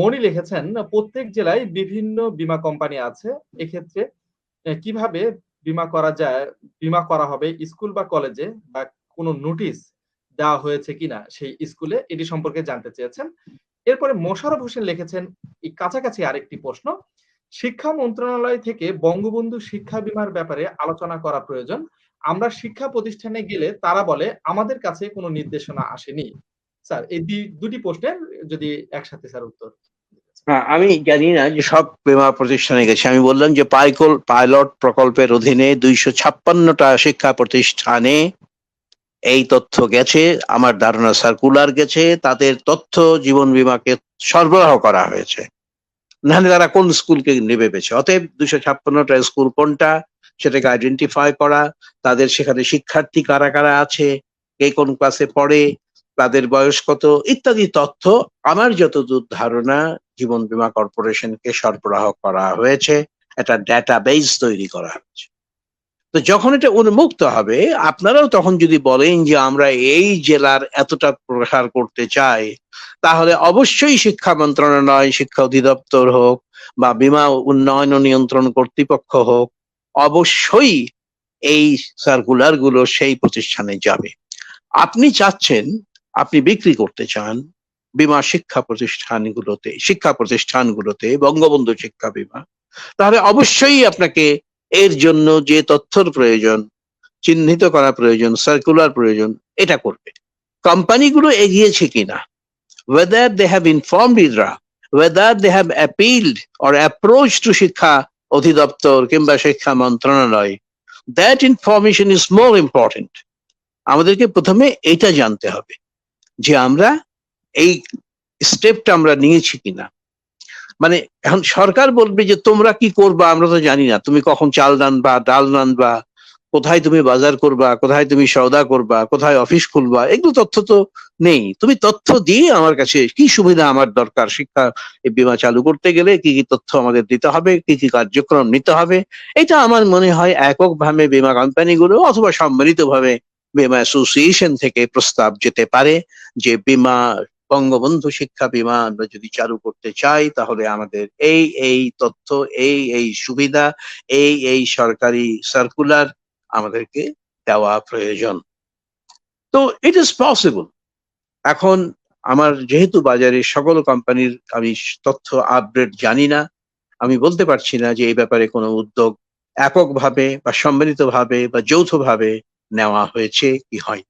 মনি লিখেছেন, প্রত্যেক জেলায় বিভিন্ন বীমা কোম্পানি আছে। এক্ষেত্রে কীভাবে বিমা করা যায়, বিমা করা হবে, স্কুল বা কলেজে বা কোনো নোটিশ দেওয়া হয়েছে কিনা সেই স্কুলে? এটি সম্পর্কে জানতে চেয়েছেন। এরপরে মোশাররফ হোসেন লিখেছেন এই কাছাকাছি আরেকটি প্রশ্ন, শিক্ষা মন্ত্রণালয় থেকে বঙ্গবন্ধু শিক্ষা বীমার ব্যাপারে আলোচনা করা প্রয়োজন। আমরা শিক্ষা প্রতিষ্ঠানে গেলে তারা বলে, আমাদের কাছে কোনো নির্দেশনা আসেনি। স্যার, এই দুটি প্রশ্নের যদি একসাথে স্যার উত্তর হ্যাঁ আমি জানি না যে সব বিমা প্রতিষ্ঠানে গেছে। আমি বললাম যে পাইকল পাইলট প্রকল্পের অধীনে দুইশো ছাপ্পান্নটা শিক্ষা প্রতিষ্ঠানে এই তথ্য গেছে। আমার ধারণা সার্কুলার গেছে। তাদের তথ্য জীবন বীমাকে সরবরাহ করা হয়েছে। নাহলে তারা কোন স্কুলকে নেবে পেছে? অতএব দুইশো ছাপ্পান্নটা স্কুল কোনটা? সেটাকে আইডেন্টিফাই করা। তাদের সেখানে শিক্ষার্থী কারা কারা আছে? কে কোন ক্লাসে পড়ে? তাদের বয়স কত, ইত্যাদি তথ্য আমার যতদূর ধারণা জীবন বীমা কর্পোরেশনকে সরবরাহ করা হয়েছে, একটা ডেটাবেস তৈরি করা হয়েছে। তো যখন এটা উন্মুক্ত হবে, আপনারাও তখন যদি বলেন যে আমরা এই জেলার এতটা প্রসার করতে চাই, তাহলে অবশ্যই শিক্ষা মন্ত্রণালয়, শিক্ষা অধিদপ্তর হোক বা বীমা উন্নয়ন ও নিয়ন্ত্রণ কর্তৃপক্ষ হোক, অবশ্যই এই সার্কুলারগুলো সেই প্রতিষ্ঠানে যাবে। আপনি চাচ্ছেন আপনি বিক্রি করতে চান বীমা শিক্ষা প্রতিষ্ঠানগুলোতে শিক্ষা প্রতিষ্ঠানগুলোতে বঙ্গবন্ধু শিক্ষা বীমা তাহলে অবশ্যই আপনাকে এর জন্য যে তথ্যর প্রয়োজন চিহ্নিত করা প্রয়োজন সার্কুলার প্রয়োজন এটা করবে। কোম্পানিগুলো এগিয়েছে কিনা? Whether they have informed IDRA, whether they have appealed or approached to শিক্ষা অধিদপ্তর কিংবা শিক্ষা মন্ত্রণালয় that information is more important. আমাদেরকে প্রথমে এটা জানতে হবে। যে আমরা এই স্টেপটা আমরা নিয়েছি কিনা। মানে এখন সরকার বলবে যে, তোমরা কি করবা? আমরা তো জানি না। তুমি কখন চাল রানবা ডাল রানবা কোথায় তুমি বাজার করবা, কোথায় তুমি সওদা করবা, কোথায় অফিস খুলবা? এগুলো তথ্য তো নেই। তুমি তথ্য দিয়ে আমার কাছে কি সুবিধা আমার দরকার? শিক্ষা বিমা চালু করতে গেলে কি কি তথ্য আমাদের দিতে হবে? কি কি কার্যক্রম নিতে হবে? এটা আমার মনে হয় এককভাবে বীমা কোম্পানিগুলো অথবা সম্মিলিতভাবে বীমা অ্যাসোসিয়েশন থেকে প্রস্তাব যেতে পারে যে বীমা বঙ্গবন্ধু শিক্ষা বীমা আমরা যদি চালু করতে চাই, তাহলে আমাদের এই এই তথ্য, এই এই সুবিধা, এই এই সরকারি সার্কুলার আমাদেরকে দেওয়া প্রয়োজন। তো ইট ইজ পসিবল এখন আমার যেহেতু বাজারে সকল কোম্পানির আমি তথ্য আপডেট জানি না, আমি বলতে পারছি না যে এই ব্যাপারে কোনো উদ্যোগ এককভাবে বা সম্মিলিতভাবে বা যৌথভাবে নেওয়া হয়েছে কি হয়